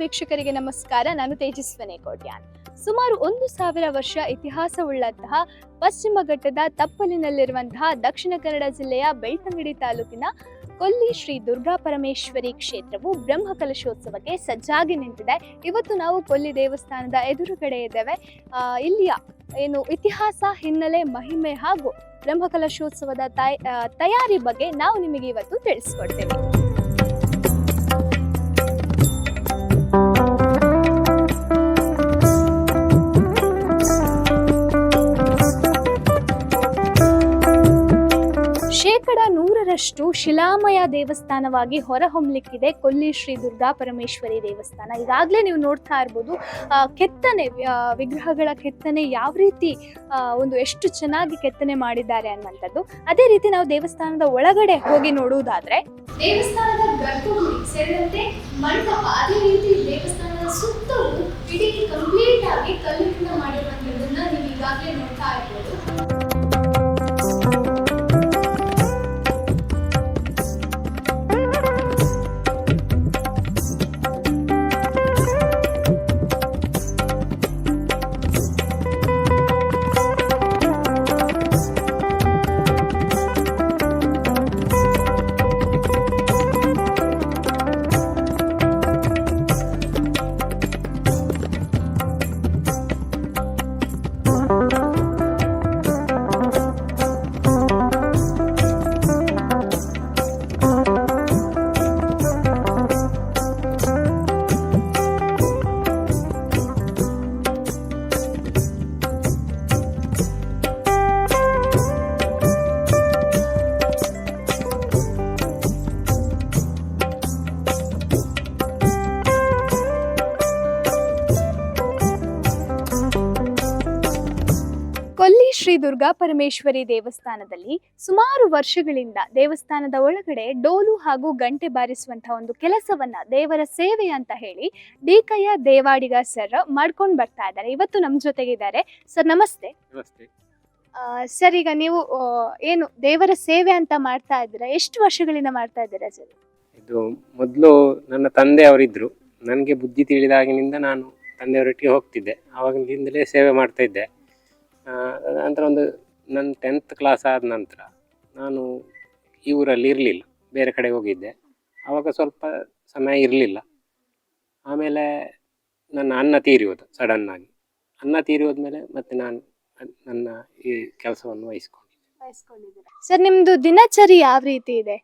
ವೀಕ್ಷಕರಿಗೆ ನಮಸ್ಕಾರ. ನಾನು ತೇಜಸ್ವನಿ ಕೋಟ್ಯಾನ್. ಸುಮಾರು ಒಂದು ಸಾವಿರ ವರ್ಷ ಇತಿಹಾಸವುಳ್ಳಂತಹ ಪಶ್ಚಿಮ ಘಟ್ಟದ ತಪ್ಪಲಿನಲ್ಲಿರುವಂತಹ ದಕ್ಷಿಣ ಕನ್ನಡ ಜಿಲ್ಲೆಯ ಬೆಳ್ತಂಗಡಿ ತಾಲೂಕಿನ ಕೊಲ್ಲಿ ಶ್ರೀ ದುರ್ಗಾ ಪರಮೇಶ್ವರಿ ಕ್ಷೇತ್ರವು ಬ್ರಹ್ಮ ಕಲಶೋತ್ಸವಕ್ಕೆ ಸಜ್ಜಾಗಿ ನಿಂತಿದೆ. ಇವತ್ತು ನಾವು ಕೊಲ್ಲಿ ದೇವಸ್ಥಾನದ ಎದುರುಗಡೆ ಇದ್ದೇವೆ. ಇಲ್ಲಿಯ ಏನು ಇತಿಹಾಸ, ಹಿನ್ನೆಲೆ, ಮಹಿಮೆ ಹಾಗೂ ಬ್ರಹ್ಮ ಕಲಶೋತ್ಸವದ ತಯಾರಿ ಬಗ್ಗೆ ನಾವು ನಿಮಗೆ ಇವತ್ತು ತಿಳಿಸ್ಕೊಡ್ತೇವೆ. ಶೇಕಡ ನೂರರಷ್ಟು ಶಿಲಾಮಯ ದೇವಸ್ಥಾನವಾಗಿ ಹೊರಹೊಮ್ಮಲಿಕ್ಕಿದೆ ಕೊಲ್ಲಿ ಶ್ರೀ ದುರ್ಗಾ ಪರಮೇಶ್ವರಿ ದೇವಸ್ಥಾನ. ಈಗಾಗಲೇ ನೀವು ನೋಡ್ತಾ ಇರ್ಬೋದು ಕೆತ್ತನೆ ವಿಗ್ರಹಗಳ ಕೆತ್ತನೆ ಯಾವ ರೀತಿ ಒಂದು ಎಷ್ಟು ಚೆನ್ನಾಗಿ ಕೆತ್ತನೆ ಮಾಡಿದ್ದಾರೆ ಅನ್ನುವಂಥದ್ದು. ಅದೇ ರೀತಿ ನಾವು ದೇವಸ್ಥಾನದ ಒಳಗಡೆ ಹೋಗಿ ನೋಡುವುದಾದ್ರೆ, ದೇವಸ್ಥಾನದ ಗರ್ಭಗುಡಿ ಸೇರಿದಂತೆ ಮಂಟಪ, ಅದೇ ರೀತಿ ದೇವಸ್ಥಾನದ ಸುತ್ತಲೂ ಇಡೀ ಕಂಪ್ಲೀಟ್ ಆಗಿ ಕಲ್ಲಿನಿಂದ ಮಾಡಿರುವಂತಹದನ್ನ ನೀವು ಈಗಾಗಲೇ ನೋಡ್ತಾ ಇರ್ಬೋದು. ದುರ್ಗಾ ಪರಮೇಶ್ವರಿ ದೇವಸ್ಥಾನದಲ್ಲಿ ಸುಮಾರು ವರ್ಷಗಳಿಂದ ದೇವಸ್ಥಾನದ ಒಳಗಡೆ ಡೋಲು ಹಾಗೂ ಗಂಟೆ ಬಾರಿಸುವಂತಹ ಒಂದು ಕೆಲಸವನ್ನ ದೇವರ ಸೇವೆ ಅಂತ ಹೇಳಿ ಡಿಕಯ್ಯ ದೇವಾಡಿಗ ಸರ್ ಮಾಡ್ಕೊಂಡು ಬರ್ತಾ ಇದ್ದಾರೆ. ಇವತ್ತು ನಮ್ಮ ಜೊತೆಗಿದ್ದಾರೆ. ಸರ್ ನಮಸ್ತೆ. ನಮಸ್ತೆ. ಸರ್ ಈಗ ನೀವು ಆ, ಏನು ದೇವರ ಸೇವೆ ಅಂತ ಮಾಡ್ತಾ ಇದ್ದೀರಾ? ಎಷ್ಟು ವರ್ಷಗಳಿಂದ ಮಾಡ್ತಾ ಇದ್ದೀರಾ ಸರ್? ಇದು ಮೊದಲು ನನ್ನ ತಂದೆ ಅವರಿದ್ರು. ನನಗೆ ಬುದ್ಧಿ ತಿಳಿದಾಗಿನಿಂದ ನಾನು ತಂದೆಯವರೊಟ್ಟಿಗೆ ಹೋಗ್ತಿದ್ದೆ. ಆವಾಗಿನಿಂದಲೇ ಸೇವೆ ಮಾಡ್ತಾ ಇದ್ದೆ. ನಂತರ ಒಂದು ನನ್ನ ಟೆಂತ್ ಕ್ಲಾಸ್ ಆದ ನಂತರ ನಾನು ಈ ಊರಲ್ಲಿ ಇರಲಿಲ್ಲ ಬೇರೆ ಕಡೆ ಹೋಗಿದ್ದೆ. ಆವಾಗ ಸ್ವಲ್ಪ ಸಮಯ ಇರಲಿಲ್ಲ. ಆಮೇಲೆ ನನ್ನ ಅನ್ನ ತೀರಿ ಹೋದ ಸಡನ್ನಾಗಿ ಅನ್ನ ತೀರಿ ಹೋದ್ಮೇಲೆ ಮತ್ತೆ ನಾನು ನನ್ನ ಈ ಕೆಲಸವನ್ನು ವಹಿಸ್ಕೊಂಡಿದ್ದೆ ಸರ್ ನಿಮ್ಮದು ದಿನಚರಿ ಯಾವ ರೀತಿ ಇದೆ?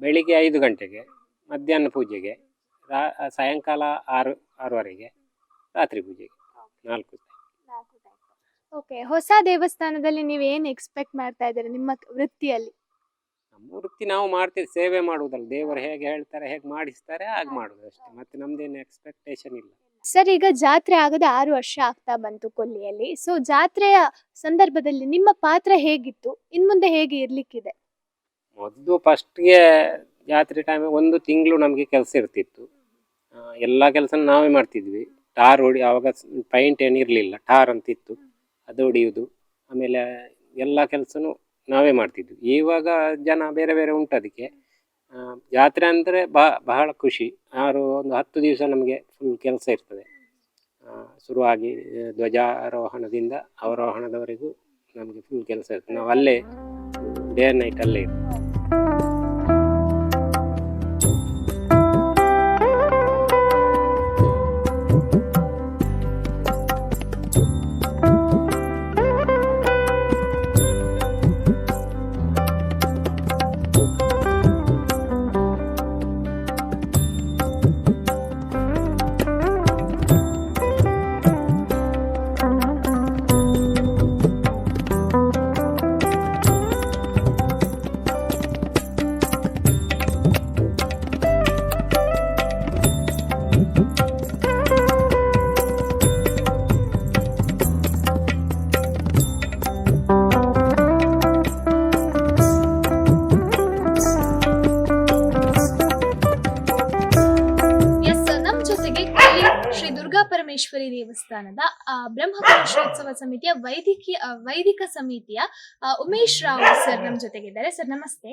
ಬೆಳಿಗ್ಗೆ ಐದು ಗಂಟೆಗೆ ಮಧ್ಯಾಹ್ನ ಪೂಜೆಗೆ ರಾ ಸಾಯಂಕಾಲ ಆರು ಆರೂವರೆಗೆ ರಾತ್ರಿ ಪೂಜೆಗೆ. ನಾಲ್ಕು. ಓಕೆ ಹೊಸ ದೇವಸ್ಥಾನದಲ್ಲಿ ನೀವು ಏನು ಎಕ್ಸ್ಪೆಕ್ಟ್ ಮಾಡ್ತಾ ಇದ್ದೀರಾ ನಿಮ್ಮ ವೃತ್ತಿಯಲ್ಲಿ? ನಮ್ಮ ವೃತ್ತಿ ನಾವು ಮಾಡ್ತೀವಿ ಸೇವೆ ಮಾಡುವುದಲ್ಲ. ದೇವರು ಹೇಗೆ ಹೇಳ್ತಾರೆ ಹೇಗೆ ಮಾಡಿಸ್ತಾರೆ ಹಾಗೆ ಮಾಡುದು ಅಷ್ಟೇ. ಮತ್ತೆ ನಮ್ದೇನು ಎಕ್ಸ್ಪೆಕ್ಟೇಷನ್ ಇಲ್ಲ. ಸರ್ ಈಗ ಜಾತ್ರೆ ಆಗದ ಆರು ವರ್ಷ ಆಗ್ತಾ ಬಂತು ಕೊಲ್ಲಿಯಲ್ಲಿ. ಸೊ ಜಾತ್ರೆಯ ಸಂದರ್ಭದಲ್ಲಿ ನಿಮ್ಮ ಪಾತ್ರ ಹೇಗಿತ್ತು? ಇನ್ ಮುಂದೆ ಹೇಗೆ ಇರ್ಲಿಕ್ಕಿದೆ? ಮೊದಲು ಫಸ್ಟ್ಗೆ ಜಾತ್ರೆ ಟೈಮ್ ಒಂದು ತಿಂಗಳು ನಮಗೆ ಕೆಲಸ ಇರ್ತಿತ್ತು. ಆ, ಎಲ್ಲ ಕೆಲಸ ನಾವೇ ಮಾಡ್ತಿದ್ವಿ. ಟಾರ್ ಹೊಡಿ ಆವಾಗ ಪೈಂಟ್ ಏನಿರಲಿಲ್ಲ ಟಾರ್ ಅಂತ ಇತ್ತು ಅದು ಹೊಡೆಯುವುದು. ಆಮೇಲೆ ಎಲ್ಲ ಕೆಲಸನೂ ನಾವೇ ಮಾಡ್ತಿದ್ವಿ. ಇವಾಗ ಜನ ಬೇರೆ ಬೇರೆ ಉಂಟು ಅದಕ್ಕೆ. ಜಾತ್ರೆ ಅಂದರೆ ಬಹ ಬಹಳ ಖುಷಿ. ಆರು, ಒಂದು ಹತ್ತು ದಿವಸ ನಮಗೆ ಫುಲ್ ಕೆಲಸ ಇರ್ತದೆ. ಶುರುವಾಗಿ ಧ್ವಜಾರೋಹಣದಿಂದ ಅವರೋಹಣದವರೆಗೂ ನಮಗೆ ಫುಲ್ ಕೆಲಸ ಇರ್ತದೆ. ನಾವು ಅಲ್ಲೇ ಡೇ ನೈಟ್ ಅಲ್ಲೇ ಇರ್ತೀವಿ. ದೇವಸ್ಥಾನದ ಆ, ಬ್ರಹ್ಮಕಲಶೋತ್ಸವ ಸಮಿತಿಯ ವೈದಿಕೀಯ ವೈದಿಕ ಸಮಿತಿಯ ಉಮೇಶ್ ರಾವ್ ಸರ್ ನಮ್ಮ ಜೊತೆಗಿದ್ದಾರೆ. ಸರ್ ನಮಸ್ತೆ.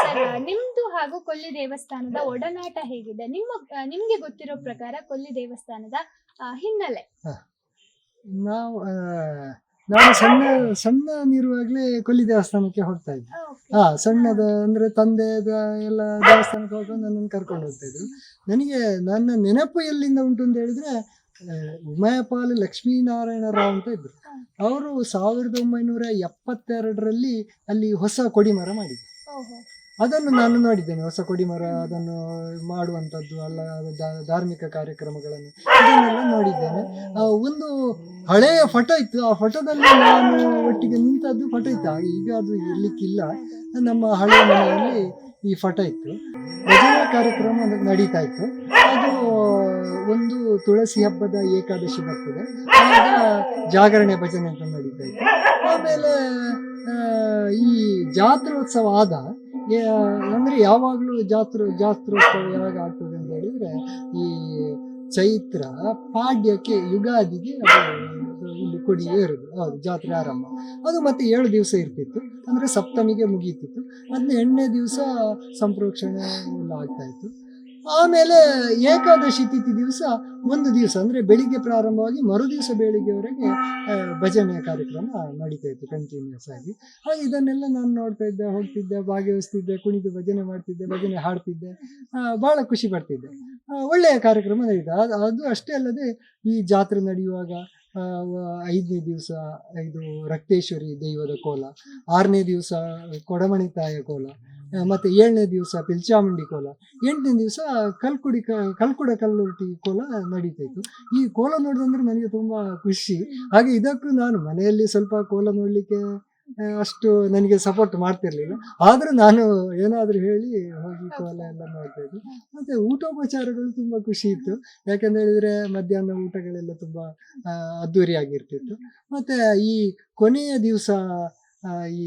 ಸರ್ ನಿಮ್ದು ಹಾಗೂ ಕೊಲ್ಲಿ ದೇವಸ್ಥಾನದ ಒಡನಾಟ ಹೇಗಿದೆ? ನಿಮ್ಮ ನಿಮ್ಗೆ ಗೊತ್ತಿರೋ ಪ್ರಕಾರ ಕೊಲ್ಲಿ ದೇವಸ್ಥಾನದ ಹಿನ್ನೆಲೆ? ನಾವು ನಾನು ಸಣ್ಣ ಸಣ್ಣನಿರುವಾಗಲೇ ಕೊಲ್ಲಿ ದೇವಸ್ಥಾನಕ್ಕೆ ಹೋಗ್ತಾ ಇದ್ದೆ ಹಾ ಸಣ್ಣದ ಅಂದ್ರೆ ತಂದೆದ ಎಲ್ಲ ದೇವಸ್ಥಾನಕ್ಕೆ ಹೋಗ್ಕೊಂಡು ನನ್ನನ್ನು ಕರ್ಕೊಂಡು ಹೋಗ್ತಾ ಇದ್ರು. ನನಗೆ ನನ್ನ ನೆನಪು ಎಲ್ಲಿಂದ ಉಂಟು ಅಂತ ಹೇಳಿದ್ರೆ ಉಮಾಯಪಾಲ್ ಲಕ್ಷ್ಮೀನಾರಾಯಣ ರಾವ್ ಅಂತ ಇದ್ರು. ಅವರು ಸಾವಿರದ ಒಂಬೈನೂರ ಎಪ್ಪತ್ತೆರಡರಲ್ಲಿ ಅಲ್ಲಿ ಹೊಸ ಕೊಡಿಮರ ಮಾಡಿದ್ರು. ಅದನ್ನು ನಾನು ನೋಡಿದ್ದೇನೆ ಹೊಸ ಕೊಡಿಮರ ಅದನ್ನು ಮಾಡುವಂಥದ್ದು ಅಲ್ಲ ಧಾರ್ಮಿಕ ಕಾರ್ಯಕ್ರಮಗಳನ್ನು ಅದನ್ನೆಲ್ಲ ನೋಡಿದ್ದೇನೆ. ಒಂದು ಹಳೆಯ ಫೋಟೋ ಇತ್ತು. ಆ ಫೋಟೋದಲ್ಲಿ ನಾನು ಒಟ್ಟಿಗೆ ನಿಂತದ್ದು ಫೋಟೋ ಇತ್ತು. ಈಗ ಅದು ಇರ್ಲಿಕ್ಕಿಲ್ಲ. ನಮ್ಮ ಹಳೆಯ ಮನೆಯಲ್ಲಿ ಈ ಫಟ ಇತ್ತು. ಭಜನಾ ಕಾರ್ಯಕ್ರಮ ನಡೀತಾ ಇತ್ತು. ಅದು, ಒಂದು ತುಳಸಿ ಹಬ್ಬದ ಏಕಾದಶಿ ಬರ್ತದೆ. ಆಗ ಜಾಗರಣೆ ಭಜನೆ ಅಂತ ನಡೀತಾ ಇತ್ತು. ಆಮೇಲೆ ಈ ಜಾತ್ರೋತ್ಸವ ಆದ ಅಂದರೆ ಯಾವಾಗಲೂ ಜಾತ್ರೆ, ಜಾತ್ರೋತ್ಸವ ಯಾವಾಗ ಆಗ್ತದೆ ಅಂತ ಹೇಳಿದ್ರೆ, ಈ ಚೈತ್ರ ಪಾಡ್ಯಕ್ಕೆ ಯುಗಾದಿಗೆ ಅದು ಕೊಡಿ ಏರುದು ಹೌದು, ಜಾತ್ರೆ ಆರಂಭ. ಅದು ಮತ್ತೆ ಏಳು ದಿವಸ ಇರ್ತಿತ್ತು. ಅಂದ್ರೆ ಸಪ್ತಮಿಗೆ ಮುಗೀತಿತ್ತು. ಅದನ್ನ ಎಣ್ಣೆ ದಿವಸ ಸಂಪ್ರೋಕ್ಷಣೆ ಎಲ್ಲ ಆಗ್ತಾ ಇತ್ತು ಆಮೇಲೆ ಏಕಾದಶಿ ತಿಥಿ ದಿವಸ ಒಂದು ದಿವಸ, ಅಂದ್ರೆ ಬೆಳಿಗ್ಗೆ ಪ್ರಾರಂಭವಾಗಿ ಮರು ದಿವಸ ಬೆಳಿಗ್ಗೆವರೆಗೆ ಭಜನೆಯ ಭಜನೆ ಕಾರ್ಯಕ್ರಮ ನಡೀತಾ ಇತ್ತು ಕಂಟಿನ್ಯೂಸ್ ಆಗಿ. ಹಾಗೆ ಇದನ್ನೆಲ್ಲ ನಾನು ನೋಡ್ತಾ ಇದ್ದೆ, ಹೋಗ್ತಿದ್ದೆ ಭಾಗವಹಿಸ್ತಿದ್ದೆ ಕುಣಿದು ಭಜನೆ ಮಾಡ್ತಿದ್ದೆ, ಭಜನೆ ಹಾಡ್ತಿದ್ದೆ. ಭಾಳ ಖುಷಿ ಪಡ್ತಿದ್ದೆ. ಒಳ್ಳೆಯ ಕಾರ್ಯಕ್ರಮ ನಡೀತಾ. ಅದು ಅದು ಅಷ್ಟೇ ಅಲ್ಲದೆ ಈ ಜಾತ್ರೆ ನಡೆಯುವಾಗ ಐದನೇ ದಿವಸ ಇದು ರಕ್ತೇಶ್ವರಿ ದೈವದ ಕೋಲ, ಆರನೇ ದಿವಸ ಕೊಡಮಣಿ ತಾಯ ಕೋಲ ಮತ್ತು ಏಳನೇ ದಿವಸ ಪಿಲ್ಚಾಮುಂಡಿ ಕೋಲ. ಎಂಟನೇ ದಿವಸ ಕಲ್ಕುಡಿ, ಕ, ಕಲ್ಕುಡ ಕಲ್ಲುಟಿ ಕೋಲ ನಡೀತಾ ಇತ್ತು ಈ ಕೋಲ ನೋಡಿದಂದ್ರೆ ನನಗೆ ತುಂಬಾ ಖುಷಿ. ಹಾಗೆ ಇದಕ್ಕೂ ನಾನು ಮನೆಯಲ್ಲಿ ಸ್ವಲ್ಪ ಕೋಲ ನೋಡ್ಲಿಕ್ಕೆ ಅಷ್ಟು ನನಗೆ ಸಪೋರ್ಟ್ ಮಾಡ್ತಿರ್ಲಿಲ್ಲ. ಆದರೂ ನಾನು ಏನಾದರೂ ಹೇಳಿ ಹೋಗಿ ಕೋಲ ಎಲ್ಲ ಮಾಡ್ತಾ ಇದ್ದೆ. ಮತ್ತೆ ಊಟೋಪಚಾರಗಳು ತುಂಬ ಖುಷಿ ಇತ್ತು. ಯಾಕಂತ ಹೇಳಿದ್ರೆ ಮಧ್ಯಾಹ್ನ ಊಟಗಳೆಲ್ಲ ತುಂಬ ಅದ್ದೂರಿಯಾಗಿರ್ತಿತ್ತು ಮತ್ತು ಈ ಕೊನೆಯ ದಿವಸ ಈ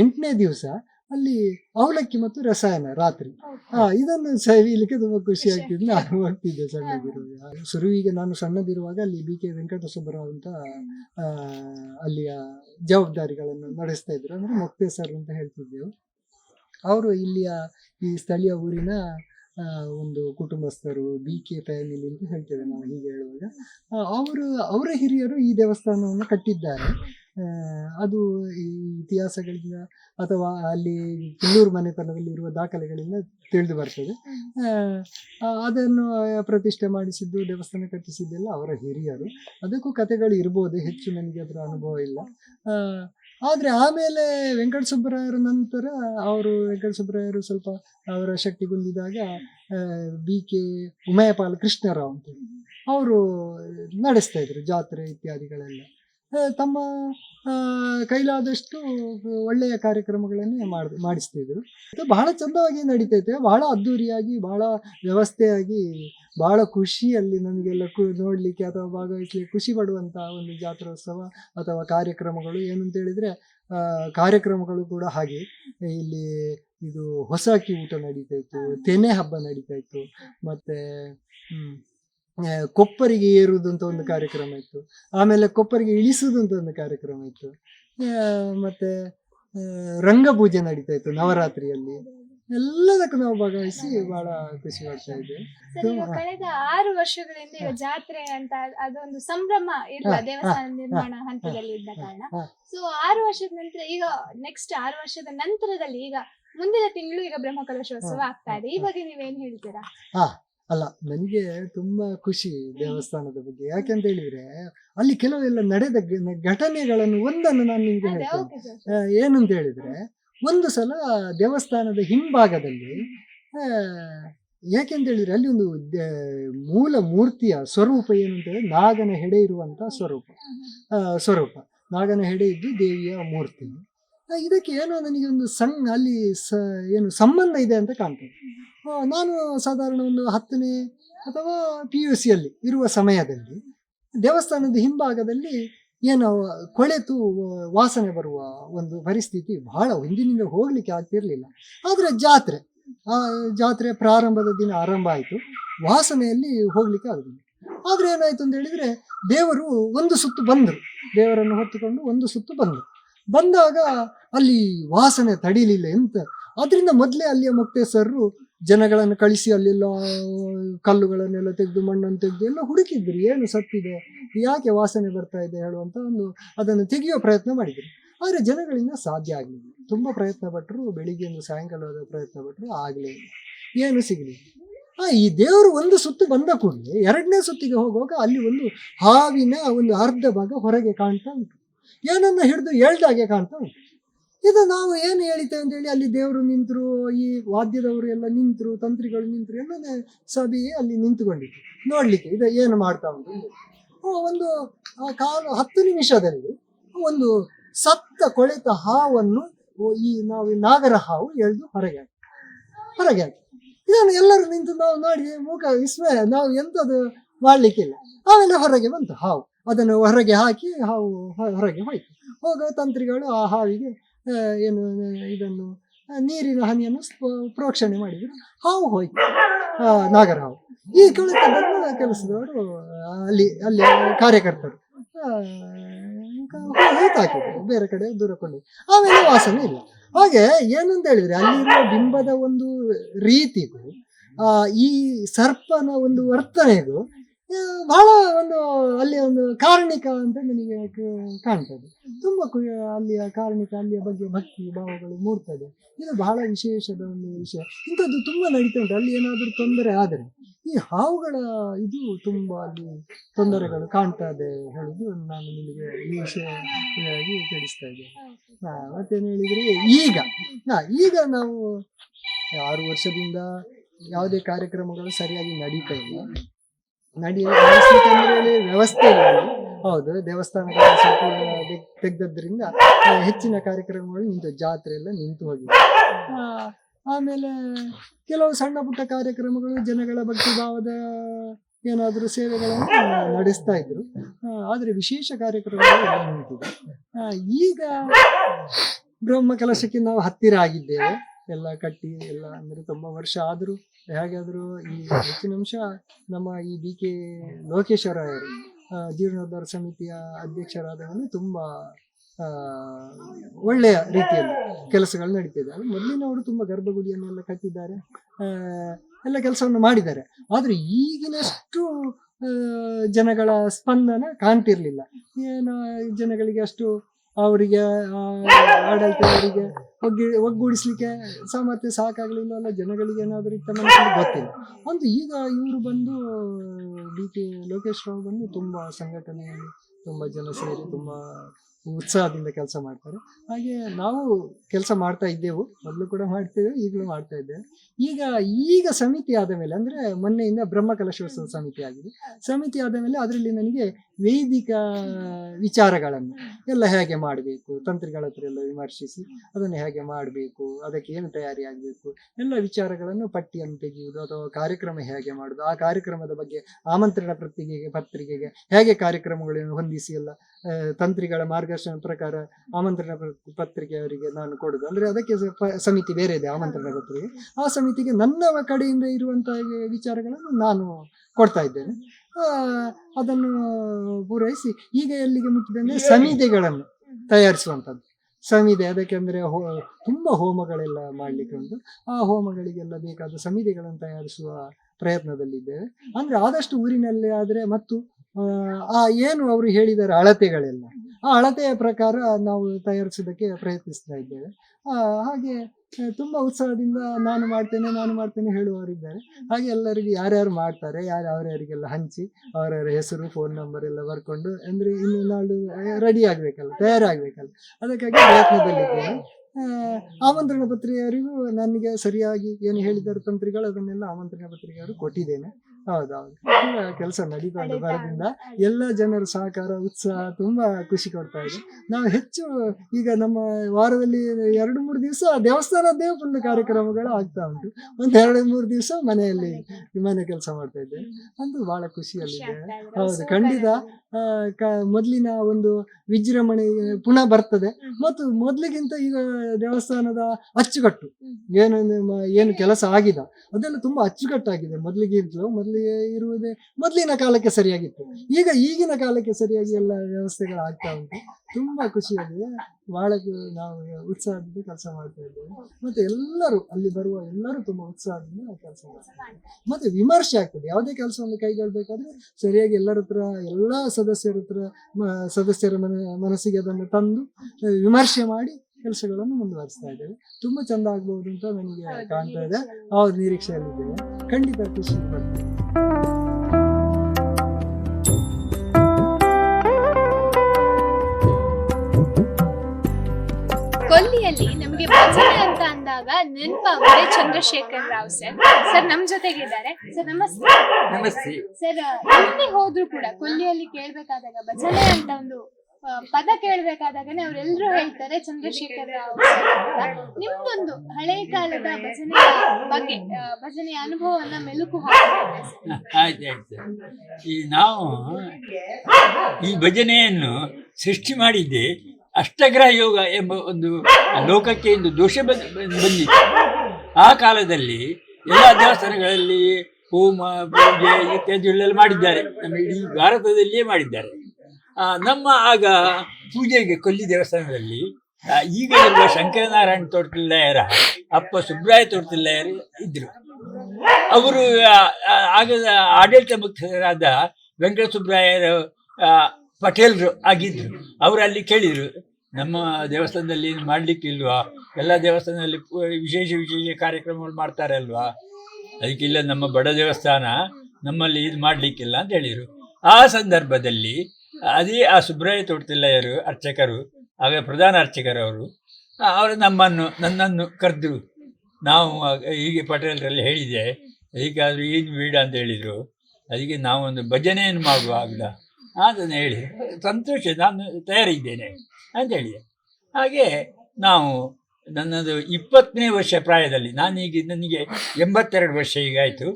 ಎಂಟನೇ ದಿವಸ ಅಲ್ಲಿ ಅವಲಕ್ಕಿ ಮತ್ತು ರಸಾಯನ ರಾತ್ರಿ. ಹಾ ಇದನ್ನು ಸವಿಲಿಕ್ಕೆ ತುಂಬಾ ಖುಷಿ ಆಗ್ತಿದ್ದು ನಾನು ಹೋಗ್ತಿದ್ದೆ ಸಣ್ಣದಿರುವಾಗ. ಶುರುವಿಗೆ ನಾನು ಸಣ್ಣದಿರುವಾಗ ಅಲ್ಲಿ ಬಿ ಕೆ ವೆಂಕಟಸುಬ್ಬರಾವ್ ಅಂತ ಆ, ಅಲ್ಲಿಯ ಜವಾಬ್ದಾರಿಗಳನ್ನು ನಡೆಸ್ತಾ ಇದ್ರು. ಅಂದ್ರೆ ಮೊಕ್ತೆ ಸರ್ ಅಂತ ಹೇಳ್ತಿದ್ದೆವು. ಅವರು ಇಲ್ಲಿಯ ಈ ಸ್ಥಳೀಯ ಊರಿನ ಒಂದು ಕುಟುಂಬಸ್ಥರು ಬಿ ಕೆ ಫ್ಯಾಮಿಲಿ ಅಂತ ಹೇಳ್ತೇವೆ ನಾವು ಹೀಗೆ ಹೇಳುವಾಗ. ಅವರು ಅವರ ಹಿರಿಯರು ಈ ದೇವಸ್ಥಾನವನ್ನು ಕಟ್ಟಿದ್ದಾರೆ. ಅದು ಈ ಇತಿಹಾಸಗಳಿಂದ ಅಥವಾ ಅಲ್ಲಿ ಕಿಲ್ಲೂರು ಮನೆತನದಲ್ಲಿ ಇರುವ ದಾಖಲೆಗಳಿಂದ ತಿಳಿದು ಬರ್ತದೆ. ಅದನ್ನು ಪ್ರತಿಷ್ಠೆ ಮಾಡಿಸಿದ್ದು ದೇವಸ್ಥಾನ ಕಟ್ಟಿಸಿದ್ದೆಲ್ಲ ಅವರ ಹಿರಿಯರು. ಅದಕ್ಕೂ ಕಥೆಗಳು ಇರ್ಬೋದು ಹೆಚ್ಚು ನನಗೆ ಅದರ ಅನುಭವ ಇಲ್ಲ. ಆದರೆ ಆಮೇಲೆ ವೆಂಕಟ ಸುಬ್ಬರಾಯರ ನಂತರ ಅವರು ವೆಂಕಟ ಸುಬ್ಬರಾಯರು ಸ್ವಲ್ಪ ಅವರ ಶಕ್ತಿಗುಂದಿದಾಗ ಬಿ ಕೆ ಉಮಯಪಾಲ ಕೃಷ್ಣರಾವ್ ಅಂತೇಳಿ ಅವರು ನಡೆಸ್ತಾ ಇದ್ರು ಜಾತ್ರೆ ಇತ್ಯಾದಿಗಳೆಲ್ಲ. ತಮ್ಮ ಕೈಲಾದಷ್ಟು ಒಳ್ಳೆಯ ಕಾರ್ಯಕ್ರಮಗಳನ್ನೇ ಮಾಡಿ ಮಾಡಿಸ್ತಿದ್ರು. ಇದು ಬಹಳ ಚಂದವಾಗಿ ನಡೀತೈತೆ. ಬಹಳ ಅದ್ದೂರಿಯಾಗಿ ಬಹಳ ವ್ಯವಸ್ಥೆಯಾಗಿ ಬಹಳ ಖುಷಿಯಲ್ಲಿ ನಮಗೆಲ್ಲ ಕು ನೋಡಲಿಕ್ಕೆ ಅಥವಾ ಭಾಗವಹಿಸಲಿಕ್ಕೆ ಖುಷಿ ಪಡುವಂಥ ಒಂದು ಜಾತ್ರೋತ್ಸವ ಅಥವಾ ಕಾರ್ಯಕ್ರಮಗಳು ಏನಂತ ಹೇಳಿದ್ರೆ ಕಾರ್ಯಕ್ರಮಗಳು ಕೂಡ ಹಾಗೆ. ಇಲ್ಲಿ ಇದು ಹೊಸ ಅಕ್ಕಿ ಊಟ ನಡೀತಾ ಇತ್ತು ತೆನೆ ಹಬ್ಬ ನಡೀತಾ ಇತ್ತು. ಮತ್ತೆ ಕೊಪ್ಪರಿಗೆ ಏರುವುದಂತ ಅಂತ ಒಂದು ಕಾರ್ಯಕ್ರಮ ಇತ್ತು. ಆಮೇಲೆ ಕೊಪ್ಪರಿಗೆ ಇಳಿಸುವುದು ಅಂತ ಒಂದು ಕಾರ್ಯಕ್ರಮ ಇತ್ತು. ಮತ್ತೆ ರಂಗಪೂಜೆ ನಡೀತಾ ಇತ್ತು ನವರಾತ್ರಿಯಲ್ಲಿ. ಎಲ್ಲದಕ್ಕೂ ನಾವು ಭಾಗವಹಿಸಿ ಬಹಳ ಖುಷಿ ಪಡ್ತಾ ಇದ್ದೇವೆ ಈಗ ಕಳೆದ ಆರು ವರ್ಷಗಳಿಂದ ಈಗ ಜಾತ್ರೆ ಅಂತ ಅದೊಂದು ಸಂಭ್ರಮ ಇಲ್ಲ ದೇವಸ್ಥಾನ ನಿರ್ಮಾಣ ಹಂತದಲ್ಲಿ ಇದ್ದ ಕಾರಣ. ಸೊ ಆರು ವರ್ಷದ ನಂತರ ಈಗ ನೆಕ್ಸ್ಟ್ ಆರು ವರ್ಷದ ನಂತರದಲ್ಲಿ ಈಗ ಮುಂದಿನ ತಿಂಗಳು ಈಗ ಬ್ರಹ್ಮಕಲಶೋತ್ಸವ ಕಲಶೋತ್ಸವ ಆಗ್ತಾ ಇದೆ. ಈ. ಬಗ್ಗೆ ನೀವೇನ್ ಹೇಳ್ತೀರಾ? ಅಲ್ಲ ನನಗೆ ತುಂಬಾ ಖುಷಿ ದೇವಸ್ಥಾನದ ಬಗ್ಗೆ. ಯಾಕೆಂತ ಹೇಳಿದ್ರೆ ಅಲ್ಲಿ ಕೆಲವೆಲ್ಲ ನಡೆದ ಘಟನೆಗಳನ್ನು ಒಂದನ್ನು ನಾನು ನಿಮ್ಗೆ ಹೇಳ್ತೇನೆ. ಏನಂತ ಹೇಳಿದ್ರೆ ಒಂದು ಸಲ ದೇವಸ್ಥಾನದ ಹಿಂಭಾಗದಲ್ಲಿ ಯಾಕೆಂತ ಹೇಳಿದ್ರೆ ಅಲ್ಲಿ ಒಂದು ಮೂಲ ಮೂರ್ತಿಯ ಸ್ವರೂಪ ಏನು ಅಂತ ಹೇಳಿದ್ರೆ ನಾಗನ ಹೆಡೆ ಇರುವಂತ ಸ್ವರೂಪ. ಸ್ವರೂಪ. ನಾಗನ ಹೆಡೆ ಇದ್ದು ದೇವಿಯ ಮೂರ್ತಿ. ಇದಕ್ಕೆ ಏನೋ ನನಗೆ ಒಂದು ಸಣ್ಣ ಅಲ್ಲಿ ಸ, ಏನು ಸಂಬಂಧ ಇದೆ ಅಂತ ಕಾಣ್ತದೆ. ನಾನು ಸಾಧಾರಣ ಒಂದು ಹತ್ತನೇ ಅಥವಾ ಪಿ ಯು ಸಿಯಲ್ಲಿ ಇರುವ ಸಮಯದಲ್ಲಿ ದೇವಸ್ಥಾನದ ಹಿಂಭಾಗದಲ್ಲಿ ಏನು ಕೊಳೆತು ವಾಸನೆ ಬರುವ ಒಂದು ಪರಿಸ್ಥಿತಿ ಬಹಳ ಹಿಂದಿನಿಂದ ಹೋಗ್ಲಿಕ್ಕೆ ಆಗ್ತಿರ್ಲಿಲ್ಲ. ಆದರೆ ಜಾತ್ರೆ, ಆ ಜಾತ್ರೆ ಪ್ರಾರಂಭದ ದಿನ ಆರಂಭ ಆಯಿತು. ವಾಸನೆಯಲ್ಲಿ ಹೋಗ್ಲಿಕ್ಕೆ ಆಗುದಿಲ್ಲ. ಆದರೆ ಏನಾಯಿತು ಅಂತ ಹೇಳಿದರೆ ದೇವರು ಒಂದು ಸುತ್ತು ಬಂದರು. ದೇವರನ್ನು ಹೊತ್ತುಕೊಂಡು ಒಂದು ಸುತ್ತು ಬಂದರು. ಬಂದಾಗ ಅಲ್ಲಿ ವಾಸನೆ ತಡೀಲಿಲ್ಲ ಎಂತ? ಅದರಿಂದ ಮೊದಲೇ ಅಲ್ಲಿಯ ಮೊಕ್ತೇಸರರು ಜನಗಳನ್ನು ಕಳಿಸಿ ಅಲ್ಲೆಲ್ಲ ಕಲ್ಲುಗಳನ್ನೆಲ್ಲ ತೆಗೆದು, ಮಣ್ಣನ್ನು ತೆಗೆದು ಎಲ್ಲ ಹುಡುಕಿದ್ರು. ಏನು ಸತ್ತಿದೆ? ಯಾಕೆ ವಾಸನೆ ಬರ್ತಾ ಇದೆ ಹೇಳುವಂತ ಒಂದು ಅದನ್ನು ತೆಗೆಯುವ ಪ್ರಯತ್ನ ಮಾಡಿದ್ರು. ಆದರೆ ಜನಗಳಿಂದ ಸಾಧ್ಯ ಆಗಲಿಲ್ಲ. ತುಂಬ ಪ್ರಯತ್ನ ಪಟ್ಟರು ಬೆಳಿಗ್ಗೆಯಿಂದ ಸಾಯಂಕಾಲದ ಪ್ರಯತ್ನ ಪಟ್ಟರು ಆಗಲೇ ಇಲ್ಲ. ಏನು ಸಿಗಲಿಲ್ಲ ಆ, ಈ ದೇವರು ಒಂದು ಸುತ್ತು ಬಂದ ಕೂಡಲೇ, ಎರಡನೇ ಸುತ್ತಿಗೆ ಹೋಗುವಾಗ ಅಲ್ಲಿ ಒಂದು ಹಾವಿನ ಒಂದು ಅರ್ಧ ಭಾಗ ಹೊರಗೆ ಕಾಣ್ತಾ ಉಂಟು. ಏನನ್ನ ಹಿಡಿದು ಎಳ್ದಾಗೆ ಕಾಣ್ತಾ ಉಂಟು. ಇದು ನಾವು ಏನು ಹೇಳಿದ್ದೆ ಅಂತ ಹೇಳಿ ಅಲ್ಲಿ ದೇವರು ನಿಂತರು, ಈ ವಾದ್ಯದವರು ಎಲ್ಲ ನಿಂತರು, ತಂತ್ರಿಗಳು ನಿಂತರು ಎಲ್ಲ ಸಭೆ ಅಲ್ಲಿ ನಿಂತುಕೊಂಡಿತ್ತು ನೋಡ್ಲಿಕ್ಕೆ ಇದು ಏನು ಮಾಡ್ತಾ ಉಂಟು. ಒಂದು ಕಾಲು ಹತ್ತು ನಿಮಿಷದಲ್ಲಿ ಒಂದು ಸತ್ತ ಕೊಳೆತ ಹಾವನ್ನು ಈ ನಾವು ನಾಗರ ಹಾವು ಎಳೆದು ಹೊರಗೆ ಹೊರಗೆ ಇದನ್ನು ಎಲ್ಲರೂ ನಿಂತು ನಾವು ನೋಡಿ, ಮುಖ ವಿಸ್ಮಯ, ನಾವು ಎಂಥದ್ದು ಮಾಡಲಿಕ್ಕಿಲ್ಲ. ಆಮೇಲೆ ಹೊರಗೆ ಬಂತು ಹಾವು. ಅದನ್ನು ಹೊರಗೆ ಹಾಕಿ ಹಾವು ಹೊರಗೆ ಹೋಯ್ತು. ಹೋಗುವ ತಂತ್ರಿಗಳು ಆ ಹಾವಿಗೆ ಏನು ಇದನ್ನು ನೀರಿನ ಹನಿಯನ್ನು ಪ್ರೋಕ್ಷಣೆ ಮಾಡಿದ್ರು. ಹಾವು ಹೋಯ್ತು. ಆ, ನಾಗರ ಹಾವು. ಈ ಕುಳಿತದನ್ನು ಕೆಲಸದವರು ಅಲ್ಲಿ ಅಲ್ಲಿ ಕಾರ್ಯಕರ್ತರು. ಆ, ಹೊರತಾಕಿದ್ರು ಬೇರೆ ಕಡೆ ದೂರ ಕೊಂಡು ಆಮೇಲೆ ವಾಸನೆ ಇಲ್ಲ. ಹಾಗೆ ಏನಂತ ಹೇಳಿದ್ರೆ ಅಲ್ಲಿರುವ ಬಿಂಬದ ಒಂದು ರೀತಿಗೂ ಈ ಸರ್ಪನ ಒಂದು ವರ್ತನೆಗೂ ಬಹಳ ಒಂದು ಅಲ್ಲಿ ಒಂದು ಕಾರಣಿಕ ಅಂತ ನನಗೆ ಕಾಣ್ತದೆ. ತುಂಬ ಅಲ್ಲಿಯ ಕಾರಣಿಕ ಅಲ್ಲಿಯ ಬಗ್ಗೆ ಭಕ್ತಿ ಭಾವಗಳು ಮೂಡ್ತದೆ. ಇದು ಬಹಳ ವಿಶೇಷದ ಒಂದು ವಿಷಯ. ಇಂಥದ್ದು ತುಂಬ ನಡೀತಾ ಉಂಟು. ಅಲ್ಲಿ ಏನಾದರೂ ತೊಂದರೆ ಆದರೆ ಈ ಹಾವುಗಳ ಇದು ತುಂಬ ಅಲ್ಲಿ ತೊಂದರೆಗಳು ಕಾಣ್ತಾ ಇದೆ ಹೇಳುದು ನಾನು ನಿಮಗೆ ಈ ವಿಷಯವಾಗಿ ತಿಳಿಸ್ತಾ ಇದ್ದೇನೆ. ಹಾ, ಮತ್ತೇನು ಹೇಳಿದ್ರೆ ಈಗ ಹಾ, ಈಗ ನಾವು ಆರು ವರ್ಷದಿಂದ ಯಾವುದೇ ಕಾರ್ಯಕ್ರಮಗಳು ಸರಿಯಾಗಿ ನಡೀತಾ ಇಲ್ಲ. ನಡಿ ನಡೆಸ್ಲಿಕ್ಕೆ ವ್ಯವಸ್ಥೆ ಇಲ್ಲ. ಹೌದು, ದೇವಸ್ಥಾನಗಳ ತೆಗ್- ಹೆಚ್ಚಿನ ಕಾರ್ಯಕ್ರಮಗಳು ನಿಂತು ಜಾತ್ರೆ ಎಲ್ಲ ನಿಂತು ಹೋಗಿದೆ. ಆಮೇಲೆ ಕೆಲವು ಸಣ್ಣ ಪುಟ್ಟ ಕಾರ್ಯಕ್ರಮಗಳು ಜನಗಳ ಭಕ್ತಿ ಭಾವದ ಏನಾದರೂ ಸೇವೆಗಳನ್ನು ನಡೆಸ್ತಾ ಇದ್ರು. ಆದರೆ ವಿಶೇಷ ಕಾರ್ಯಕ್ರಮಗಳು ನಿಂತಿದೆ. ಈಗ ಬ್ರಹ್ಮ ಕೆಲಸಕ್ಕೆ ನಾವು ಹತ್ತಿರ ಆಗಿದ್ದೇವೆ. ಎಲ್ಲ ಕಟ್ಟಿ, ಎಲ್ಲ ಅಂದ್ರೆ ತುಂಬಾ ವರ್ಷ ಆದರೂ ಹೇಗಾದರೂ ಈ ಹೆಚ್ಚಿನ ಅಂಶ ನಮ್ಮ ಈ ಬಿ ಕೆ ಲೋಕೇಶ್ವರ ಜೀರ್ಣೋದ್ಧಾರ ಸಮಿತಿಯ ಅಧ್ಯಕ್ಷರಾದವನು ತುಂಬಾ ಒಳ್ಳೆಯ ರೀತಿಯಲ್ಲಿ ಕೆಲಸಗಳು ನಡೀತಿದೆ. ಅದು ಮೊದಲಿನವರು ತುಂಬಾ ಗರ್ಭಗುಡಿಯನ್ನೆಲ್ಲ ಕಟ್ಟಿದ್ದಾರೆ ಎಲ್ಲ ಕೆಲಸವನ್ನು ಮಾಡಿದ್ದಾರೆ. ಆದರೆ ಈಗಿನಷ್ಟು ಜನಗಳ ಸ್ಪಂದನ ಕಾಣ್ತಿರ್ಲಿಲ್ಲ. ಏನು, ಜನಗಳಿಗೆ ಅಷ್ಟು ಅವರಿಗೆ ಆಡಳಿತ ಆಡಳಿತದವರಿಗೆ ಒಗ್ಗಿ, ಒಗ್ಗೂಡಿಸ್ಲಿಕ್ಕೆ ಸಾಮರ್ಥ್ಯ ಸಾಕಾಗಲಿಲ್ಲ ಅಲ್ಲ, ಜನಗಳಿಗೆ ಏನಾದರೂ ಇತ್ತ ಮನಸ್ಸಲ್ಲಿ ಗೊತ್ತಿಲ್ಲ. ಒಂದು ಈಗ ಇವರು ಬಂದು, ಡಿ ಕೆ ಲೋಕೇಶ್ ರಾವ್ ಬಂದು ತುಂಬ ಸಂಘಟನೆಯಲ್ಲಿ ತುಂಬ ಜನ ಸೇರಿ ತುಂಬ ಉತ್ಸಾಹದಿಂದ ಕೆಲಸ ಮಾಡ್ತಾರೆ. ಹಾಗೆ ನಾವು ಕೆಲಸ ಮಾಡ್ತಾ ಇದ್ದೆವು, ಮೊದಲು ಕೂಡ ಮಾಡ್ತೇವೆ ಈಗಲೂ ಮಾಡ್ತಾ ಇದ್ದೇವೆ. ಈಗ ಈಗ ಸಮಿತಿ ಆದ ಮೇಲೆ, ಅಂದರೆ ಮೊನ್ನೆಯಿಂದ ಬ್ರಹ್ಮ ಕಲಶೋತ್ಸವ ಸಮಿತಿ ಆಗಿದೆ. ಸಮಿತಿ ಆದ ಮೇಲೆ ಅದರಲ್ಲಿ ನನಗೆ ವೈದಿಕ ವಿಚಾರಗಳನ್ನು ಎಲ್ಲ ಹೇಗೆ ಮಾಡಬೇಕು ತಂತ್ರಿಗಳ ಹತ್ರ ಎಲ್ಲ ವಿಮರ್ಶಿಸಿ ಅದನ್ನು ಹೇಗೆ ಮಾಡಬೇಕು ಅದಕ್ಕೆ ಏನು ತಯಾರಿ ಆಗಬೇಕು ಎಲ್ಲ ವಿಚಾರಗಳನ್ನು ಪಟ್ಟಿಯನ್ನು ತೆಗೆಯುವುದು ಅಥವಾ ಕಾರ್ಯಕ್ರಮ ಹೇಗೆ ಮಾಡುವುದು ಆ ಕಾರ್ಯಕ್ರಮದ ಬಗ್ಗೆ ಆಮಂತ್ರಣ ಪತ್ರಿಕೆಗೆ ಪತ್ರಿಕೆಗೆ ಹೇಗೆ ಕಾರ್ಯಕ್ರಮಗಳನ್ನು ಹೊಂದಿಸಿ ಎಲ್ಲ ತಂತ್ರಿಗಳ ಮಾರ್ಗದರ್ಶನ ಪ್ರಕಾರ ಆಮಂತ್ರಣ ಪತ್- ಪತ್ರಿಕೆ ಅವರಿಗೆ ನಾನು ಕೊಡುದು. ಅಂದ್ರೆ ಅದಕ್ಕೆ ಸಮಿತಿ ಬೇರೆ ಇದೆ ಆಮಂತ್ರಣ ಪತ್ರಿಕೆ. ಆ ಸಮಿತಿಗೆ ನನ್ನ ಕಡೆಯಿಂದ ಇರುವಂತಹ ವಿಚಾರಗಳನ್ನು ನಾನು ಕೊಡ್ತಾ ಇದ್ದೇನೆ. ಅದನ್ನು ಪೂರೈಸಿ ಈಗ ಎಲ್ಲಿಗೆ ಮುಟ್ಟಿದೆ ಅಂದ್ರೆ ಸಮಿತಿಗಳನ್ನು ತಯಾರಿಸುವಂಥದ್ದು. ಸಮಿತಿ ಅದಕ್ಕೆ ಅಂದ್ರೆ ಹೋ ತುಂಬಾ ಹೋಮಗಳೆಲ್ಲ ಮಾಡಲಿಕ್ಕೆ ಉಂಟು. ಆ ಹೋಮಗಳಿಗೆಲ್ಲ ಬೇಕಾದ ಸಮಿತಿಗಳನ್ನು ತಯಾರಿಸುವ ಪ್ರಯತ್ನದಲ್ಲಿದ್ದೇವೆ. ಅಂದ್ರೆ ಆದಷ್ಟು ಊರಿನಲ್ಲೇ ಆದರೆ ಮತ್ತು ಆ, ಏನು ಅವರು ಹೇಳಿದ್ದಾರೆ ಅಳತೆಗಳೆಲ್ಲ. ಆ ಅಳತೆಯ ಪ್ರಕಾರ ನಾವು ತಯಾರಿಸೋದಕ್ಕೆ ಪ್ರಯತ್ನಿಸ್ತಾ ಇದ್ದೇವೆ. ಹಾಗೆ ತುಂಬ ಉತ್ಸಾಹದಿಂದ ನಾನು ಮಾಡ್ತೇನೆ ನಾನು ಮಾಡ್ತೇನೆ ಹೇಳುವವರಿದ್ದಾರೆ. ಹಾಗೆ ಎಲ್ಲರಿಗೂ ಯಾರ್ಯಾರು ಮಾಡ್ತಾರೆ, ಯಾರು, ಅವರವರಿಗೆಲ್ಲ ಹಂಚಿ, ಅವರವರ ಹೆಸರು ಫೋನ್ ನಂಬರ್ ಎಲ್ಲ ಬರ್ಕೊಂಡು, ಅಂದ್ರೆ ಇನ್ನು ನಾಳೆ ರೆಡಿ ಆಗಬೇಕಲ್ಲ, ತಯಾರಾಗಬೇಕಲ್ಲ. ಅದಕ್ಕಾಗಿ ಪ್ರಯತ್ನದಲ್ಲಿದ್ದೇನೆ. ಆಮಂತ್ರಣ ಪತ್ರಿಕೆಯವರಿಗೂ ನನಗೆ ಸರಿಯಾಗಿ ಏನು ಹೇಳಿದ್ದಾರೆ ತಂತ್ರಿಗಳು, ಅದನ್ನೆಲ್ಲ ಆಮಂತ್ರಣ ಪತ್ರಿಕೆಯವರು ಕೊಟ್ಟಿದ್ದೇನೆ. ಹೌದೌದು ಕೆಲಸ ನಡೀತಾ ಬರದಿಂದ ಎಲ್ಲ ಜನರ ಸಹಕಾರ ಉತ್ಸಾಹ ತುಂಬಾ ಖುಷಿ ಕೊಡ್ತಾ ಇದೆ. ನಾವು ಹೆಚ್ಚು ಈಗ ನಮ್ಮ ವಾರದಲ್ಲಿ ಎರಡು ಮೂರು ದಿವಸ ದೇವಸ್ಥಾನದ್ದೇ ಫುಲ್ ಕಾರ್ಯಕ್ರಮಗಳು ಆಗ್ತಾ ಉಂಟು. ಒಂದ್ ಎರಡು ಮೂರು ದಿವಸ ಮನೆಯಲ್ಲಿ ಮನೆ ಕೆಲಸ ಮಾಡ್ತಾ ಇದ್ದೆ ಅಂದು ಬಹಳ ಖುಷಿಯಲ್ಲಿದೆ. ಹೌದು ಖಂಡಿತ. ಆ, ಕ- ಮೊದಲಿನ ಒಂದು ವಿಜೃಂಭಣೆ ಪುನಃ ಬರ್ತದೆ. ಮತ್ತು ಮೊದಲಿಗಿಂತ ಈಗ ದೇವಸ್ಥಾನದ ಅಚ್ಚುಕಟ್ಟು. ಏನು ಏನು ಕೆಲಸ ಆಗಿದೆ ಅದೆಲ್ಲ ತುಂಬಾ ಅಚ್ಚುಕಟ್ಟಾಗಿದೆ ಮೊದಲಿಗಿಂತಲೂ. ಅಲ್ಲಿ ಇರುವುದೇ ಮೊದಲಿನ ಕಾಲಕ್ಕೆ ಸರಿಯಾಗಿತ್ತು. ಈಗ ಈಗಿನ ಕಾಲಕ್ಕೆ ಸರಿಯಾಗಿ ಎಲ್ಲ ವ್ಯವಸ್ಥೆಗಳು ಆಗ್ತಾ ಉಂಟು. ತುಂಬಾ ಖುಷಿಯಾಗಿದೆ ಬಹಳ ನಾವು ಉತ್ಸಾಹದಿಂದ ಕೆಲಸ ಮಾಡ್ತಾ ಇದ್ದೇವೆ. ಮತ್ತೆ ಎಲ್ಲರೂ ಅಲ್ಲಿ ಬರುವ ಎಲ್ಲರೂ ತುಂಬಾ ಉತ್ಸಾಹದಿಂದ ಕೆಲಸ ಮಾಡ್ತಾರೆ ಮತ್ತೆ ವಿಮರ್ಶೆ ಆಗ್ತದೆ. ಯಾವುದೇ ಕೆಲಸವನ್ನು ಕೈಗೊಳ್ಬೇಕಾದ್ರೆ ಸರಿಯಾಗಿ ಎಲ್ಲರ ಹತ್ರ, ಎಲ್ಲ ಸದಸ್ಯರ ಹತ್ರ ಸದಸ್ಯರ ಮನ, ಮನಸ್ಸಿಗೆ ಅದನ್ನು ತಂದು ವಿಮರ್ಶೆ ಮಾಡಿ ಕೆಲಸಗಳನ್ನು ಮುಂದುವರಿಸ್ತಾ ಇದ್ದೇವೆ. ತುಂಬಾ ಚಂದ ಆಗ್ಬಹುದು ಅಂತ ನನಗೆ ಕಾಣ್ತಾ ಇದೆ. ಅವ್ರ ನಿರೀಕ್ಷೆಯಲ್ಲಿದ್ದೇವೆ. ಖಂಡಿತ ಖುಷಿ ಪಡ್ತೇವೆ ಕೊಲ್ಲಿಯಲ್ಲಿ ನಮಗೆ ಭಜನೆ ಅಂತ ಅಂದಾಗ ನೆನಪಾಗುತ್ತೆ ಚಂದ್ರಶೇಖರ್ ರಾವ್ ಸರ್. ಸರ್ ನಮ್ ಜೊತೆಗಿದ್ದಾರೆ. ಸರ್ ನಮಸ್ತೆ. ನಮಸ್ತೆ. ಸರ್ ಎಲ್ಲಿ ಹೋದ್ರು ಕೂಡ ಕೊಲ್ಲಿಯಲ್ಲಿ ಕೇಳ್ಬೇಕಾದಾಗ ಭಜನೆ ಅಂತ ಒಂದು ಆ, ಪದ ಕೇಳ್ಬೇಕಾದಾಗನೇ ಅವರೆಲ್ಲರೂ ಹೇಳ್ತಾರೆ ಚಂದ್ರಶೇಖರ್ ರಾವ್ ಸರ್ ಅಂತ. ನಿಮ್ದೊಂದು ಹಳೆ ಕಾಲದ ಭಜನೆ ಬಗ್ಗೆ ಆ, ಭಜನೆಯ ಅನುಭವವನ್ನ ಮೆಲುಕು ಹಾಕಿದ್ದಾರೆ ಸರ್. ಈ ನಾವು ಈ ಭಜನೆಯನ್ನು ಸೃಷ್ಟಿ ಮಾಡಿದ್ದೆ ಅಷ್ಟಗ್ರಹ ಯೋಗ ಎಂಬ ಒಂದು ಲೋಕಕ್ಕೆ ಒಂದು ದೋಷ ಬಂದ್- ಬಂದ್- ಬಂದಿತ್ತು ಆ ಕಾಲದಲ್ಲಿ ಎಲ್ಲ ದೇವಸ್ಥಾನಗಳಲ್ಲಿ ಹೋಮ, ಪೂಜೆ ಇತ್ಯಾದಿಗಳೆಲ್ಲ ಮಾಡಿದ್ದಾರೆ. ನಮ್ಮ ಇಡೀ ಭಾರತದಲ್ಲಿಯೇ ಮಾಡಿದ್ದಾರೆ. ನಮ್ಮ ಆಗ ಪೂಜೆಗೆ ಕೊಲ್ಲಿ ದೇವಸ್ಥಾನದಲ್ಲಿ ಈಗ ಇರುವ ಶಂಕರನಾರಾಯಣ ತೋಟತಿಲ್ಲಾಯರ ಅಪ್ಪ ಸುಬ್ರಾಯ ತೋಟತಿಲ್ಲಾಯರು ಇದ್ರು. ಅವರು ಆಗ ಆಡಳಿತ ಮುಖ್ಯರಾದ ವೆಂಕಟ ಸುಬ್ರಾಯರು ಪಟೇಲ್ರು ಆಗಿದ್ರು. ಅವರು ಅಲ್ಲಿ ಕೇಳಿದ್ರು ನಮ್ಮ ದೇವಸ್ಥಾನದಲ್ಲಿ ಏನು ಮಾಡ್ಲಿಕ್ಕಿಲ್ವಾ ಎಲ್ಲ ದೇವಸ್ಥಾನದಲ್ಲಿ ವಿಶೇಷ ವಿಶೇಷ ಕಾರ್ಯಕ್ರಮಗಳು ಮಾಡ್ತಾರೆ ಅಲ್ವಾ? ಅದಕ್ಕಿಲ್ಲ ನಮ್ಮ ಬಡ ದೇವಸ್ಥಾನ ನಮ್ಮಲ್ಲಿ ಇದು ಮಾಡಲಿಕ್ಕಿಲ್ಲ ಅಂತ ಹೇಳಿದರು. ಆ ಸಂದರ್ಭದಲ್ಲಿ ಅದೇ ಆ ಸುಬ್ರಾಯ ತೋಟತಿಲ್ಲಯ್ಯರು ಅರ್ಚಕರು, ಆಗ ಪ್ರಧಾನ ಅರ್ಚಕರು ಅವರು ನಮ್ಮನ್ನು, ನನ್ನನ್ನು ಕರೆದ್ರು. ನಾವು ಹೀಗೆ ಪಟೇಲರಲ್ಲಿ ಹೇಳಿದೆ ಅದಕ್ಕಾದ್ರೂ ಏನು ಬೇಡ ಅಂತ ಹೇಳಿದರು. ಅದಕ್ಕೆ ನಾವೊಂದು ಭಜನೆಯನ್ನು ಮಾಡುವ ಅದನ್ನು ಹೇಳಿ, ಸಂತೋಷ, ನಾನು ತಯಾರಿದ್ದೇನೆ. ಅಂತ ಹೇಳಿದೆ ಹಾಗೆ ನಾವು ನನ್ನದು ಇಪ್ಪತ್ತನೇ ವರ್ಷ ಪ್ರಾಯದಲ್ಲಿ, ನಾನೀಗ ನನಗೆ ಎಂಬತ್ತೆರಡು ವರ್ಷ ಈಗಾಯಿತು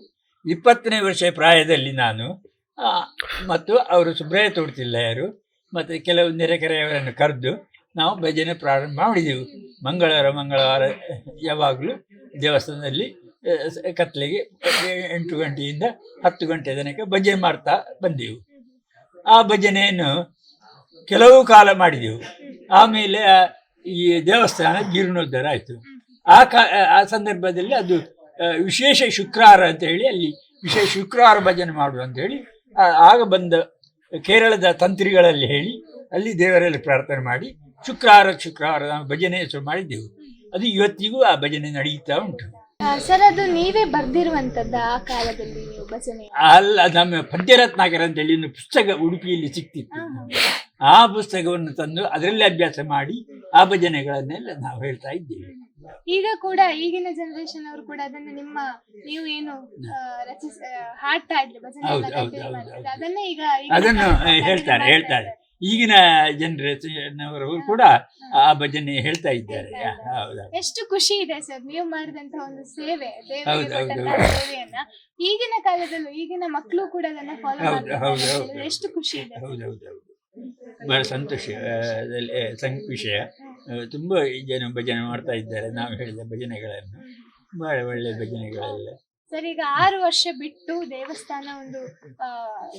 ಇಪ್ಪತ್ತನೇ ವರ್ಷ ಪ್ರಾಯದಲ್ಲಿ ನಾನು ಮತ್ತು ಅವರು ಸುಬ್ರಾಯ ತೋಡ್ತಿಲ್ಲಯರು ಮತ್ತು ಕೆಲವು ನೆರೆಕೆರೆಯವರನ್ನು ಕರೆದು ನಾವು ಭಜನೆ ಪ್ರಾರಂಭ ಮಾಡಿದೆವು. ಮಂಗಳವಾರ ಮಂಗಳವಾರ ಯಾವಾಗಲೂ ದೇವಸ್ಥಾನದಲ್ಲಿ ಕತ್ಲೆಗೆ ಎಂಟು ಗಂಟೆಯಿಂದ ಹತ್ತು ಗಂಟೆ ತನಕ ಭಜನೆ ಮಾಡ್ತಾ ಬಂದೆವು. ಆ ಭಜನೆಯನ್ನು ಕೆಲವು ಕಾಲ ಮಾಡಿದೆವು. ಆಮೇಲೆ ಈ ದೇವಸ್ಥಾನ ಜೀರ್ಣೋದ್ಧಾರ ಆಯಿತು. ಆ ಕಾ ಆ ಸಂದರ್ಭದಲ್ಲಿ ಅದು ವಿಶೇಷ ಶುಕ್ರವಾರ ಅಂತ ಹೇಳಿ ಅಲ್ಲಿ ವಿಶೇಷ ಶುಕ್ರವಾರ ಭಜನೆ ಮಾಡುವ ಅಂತ ಹೇಳಿ ಆಗ ಬಂದ ಕೇರಳದ ತಂತ್ರಿಗಳಲ್ಲಿ ಹೇಳಿ ಅಲ್ಲಿ ದೇವರಲ್ಲಿ ಪ್ರಾರ್ಥನೆ ಮಾಡಿ ಶುಕ್ರವಾರ ಶುಕ್ರವಾರ ನಾವು ಭಜನೆ ಹೆಸರು ಮಾಡಿದ್ದೆವು. ಅದು ಇವತ್ತಿಗೂ ಆ ಭಜನೆ ನಡೆಯುತ್ತಾ ಉಂಟು. ಸರ್ ಅದು ನೀವೇ ಬರ್ದಿರುವಂತದ್ದ ಆ ಕಾಲದಲ್ಲಿ ನೀವು ಭಜನೆ? ಅಲ್ಲ ನಮ್ಮ ಪದ್ಯರತ್ನಾಕರ ಅಂತೇಳಿ ಒಂದು ಪುಸ್ತಕ ಉಡುಪಿಯಲ್ಲಿ ಸಿಕ್ತಿತ್ತು. ಆ ಪುಸ್ತಕವನ್ನು ತಂದು ಅದರಲ್ಲಿ ಅಭ್ಯಾಸ ಮಾಡಿ ಆ ಭಜನೆಗಳನ್ನೆಲ್ಲ ನಾವು ಹೇಳ್ತಾ ಇದ್ದೇವೆ. ಈಗ ಕೂಡ ಈಗಿನ ಜನರೇಷನ್ ಅವರು ಕೂಡ ಅದನ್ನ ನಿಮ್ಮ ನೀವು ಏನು ರಚಿಸ ಹಾಡ್ತಾ ಇದ್ರಿ ಭಜನೆ ಎಲ್ಲ ಹೌದು, ಹೌದು, continue ಹೌದು, ಮಾಡ್ತಿದ್ರಿ. ಹೌದು. ಅದನ್ನ ಈಗ ಈಗಿನ ಅದನ್ನು ಕಾಲದಲ್ಲಿ ಹೇಳ್ತಾರೆ ಮಾಡ್ತಾ ಹೇಳ್ತಾರೆ. ಈಗಿನ ಜನರೇಷನ್ ಅವರು ಕೂಡ ಆ ಭಜನೆ ಹೇಳ್ತಾ ಇದ್ದಾರೆ. ಹೌದು ಎಷ್ಟು ಖುಷಿ ಇದೆ ಸರ್ ನೀವು ಮಾಡಿದಂತ ಒಂದು ಸೇವೆ ದೇವರಿಗೆ ಹೌದು, ಹೌದು, ಕೊಟ್ಟಂತಹ ಹೌದು. ಸೇವೆಯನ್ನ ಈಗಿನ ಕಾಲದಲ್ಲೂ ಈಗಿನ ಮಕ್ಕಳು ಕೂಡ ಅದನ್ನ ಫಾಲೋ ಹೌದು, ಮಾಡ್ತಾರೆ ಹೌದು, ಹೌದು. ಹೇಳಿದ್ರೆ ಎಷ್ಟು ಖುಷಿ ಇದೆ ಬಹಳ ಸಂತೋಷ ವಿಷಯ ತುಂಬ ಜನ ಭಜನೆ ಮಾಡ್ತಾ ಇದ್ದಾರೆ ನಾವು ಹೇಳಿದ ಭಜನೆಗಳನ್ನು. ಬಹಳ ಒಳ್ಳೆ ಭಜನೆಗಳೆಲ್ಲ. ಸರ್ ಈಗ ಆರು ವರ್ಷ ಬಿಟ್ಟು ದೇವಸ್ಥಾನ ಒಂದು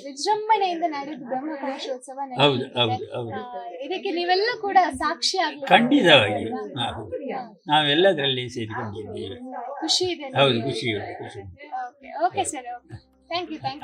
ವಿಜೃಂಭಣೆಯಿಂದ ನಡೆದು ಬ್ರಹ್ಮಕಲಶೋತ್ಸವ ಹೌದು. ಹೌದು ಹೌದು. ಇದಕ್ಕೆ ನೀವೆಲ್ಲ ಕೂಡ ಸಾಕ್ಷಿ ಖಂಡಿತವಾಗಿ ನಾವೆಲ್ಲ ಅದರಲ್ಲಿ ಸೇರಿಕೊಂಡಿದ್ದೀವಿ. ಖುಷಿ ಇದೆ ಹೌದು ಖುಷಿ ಖುಷಿ ಓಕೆ ಓಕೆ ಸರ್ ಥ್ಯಾಂಕ್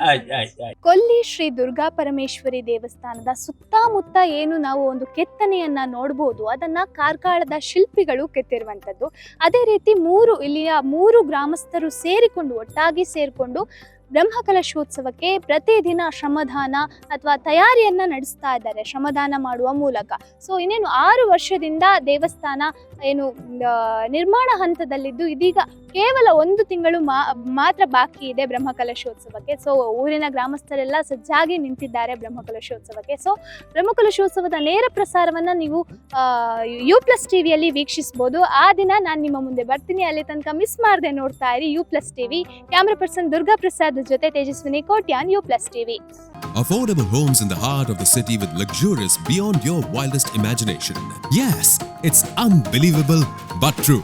ಆಯ್ತು ಆಯ್ತು ಆಯ್ತು. ಕೊಲ್ಲಿ ಶ್ರೀ ದುರ್ಗಾ ಪರಮೇಶ್ವರಿ ದೇವಸ್ಥಾನದ ಸುತ್ತಮುತ್ತ ಏನು ನಾವು ಒಂದು ಕೆತ್ತನೆಯನ್ನ ನೋಡಬಹುದು ಅದನ್ನ ಕಾರ್ಕಳದ ಶಿಲ್ಪಿಗಳು ಕೆತ್ತಿರುವಂತದ್ದು ಅದೇ ರೀತಿ ಮೂರು ಇಲ್ಲಿಯ ಮೂರು ಗ್ರಾಮಸ್ಥರು ಸೇರಿಕೊಂಡು ಒಟ್ಟಾಗಿ ಸೇರಿಕೊಂಡು ಬ್ರಹ್ಮಕಲಶೋತ್ಸವಕ್ಕೆ ಪ್ರತಿದಿನ ಶ್ರಮದಾನ ಅಥವಾ ತಯಾರಿಯನ್ನ ನಡೆಸ್ತಾ ಇದ್ದಾರೆ ಶ್ರಮದಾನ ಮಾಡುವ ಮೂಲಕ. ಸೊ ಇನ್ನೇನು ಆರು ವರ್ಷದಿಂದ ದೇವಸ್ಥಾನ ಏನು ನಿರ್ಮಾಣ ಹಂತದಲ್ಲಿದ್ದು ಇದೀಗ ಕೇವಲ ಒಂದು ತಿಂಗಳು ಮಾತ್ರ ಬಾಕಿ ಇದೆ ಬ್ರಹ್ಮಕಲಶೋತ್ಸವಕ್ಕೆ. ಸೊ ಊರಿನ ಗ್ರಾಮಸ್ಥರೆಲ್ಲ ಸಜ್ಜಾಗಿ ನಿಂತಿದ್ದಾರೆ ಬ್ರಹ್ಮಕಲಶೋತ್ಸವಕ್ಕೆ. ಸೊ ಬ್ರಹ್ಮಕಲಶೋತ್ಸವದ ನೇರ ಪ್ರಸಾರವನ್ನ ನೀವು ಯು ಪ್ಲಸ್ ಟಿವಿಯಲ್ಲಿ ವೀಕ್ಷಿಸಬಹುದು ಆ ದಿನ ನಾನು ನಿಮ್ಮ ಮುಂದೆ ಬರ್ತೀನಿ. ಅಲ್ಲಿ ತನಕ ಮಿಸ್ ಮಾಡದೆ ನೋಡ್ತಾ ಇರಿ U plus TV. Camera person Durga Prasad ಜೊತೆ Tejaswini Kotian U plus TV. Affordable homes in the heart of the city with luxurious beyond your wildest imagination. Yes, it's unbelievable but true.